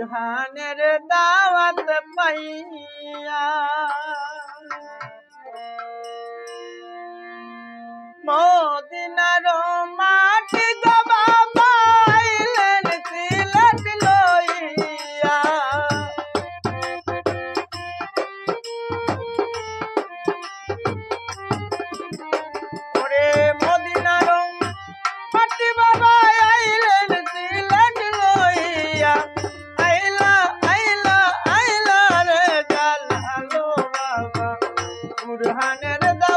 বুরহানের দাওয়াত পাইয়া। মদিনার বুরহানের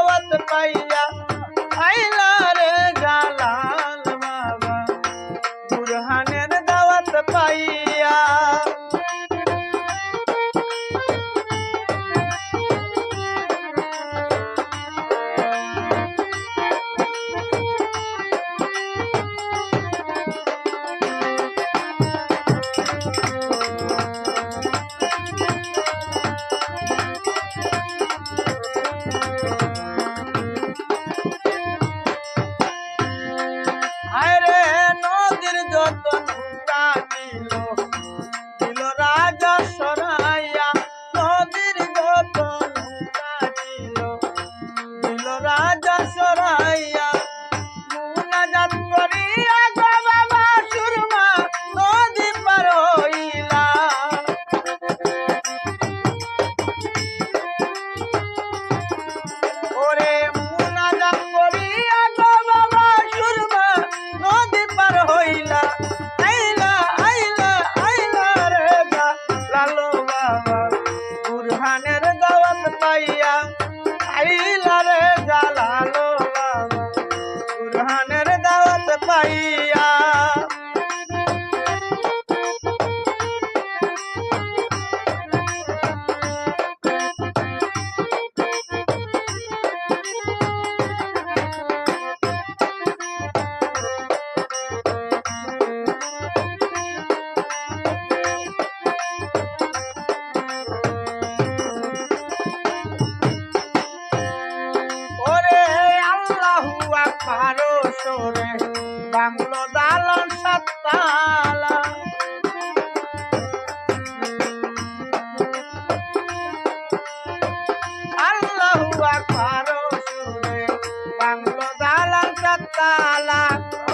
啦啦。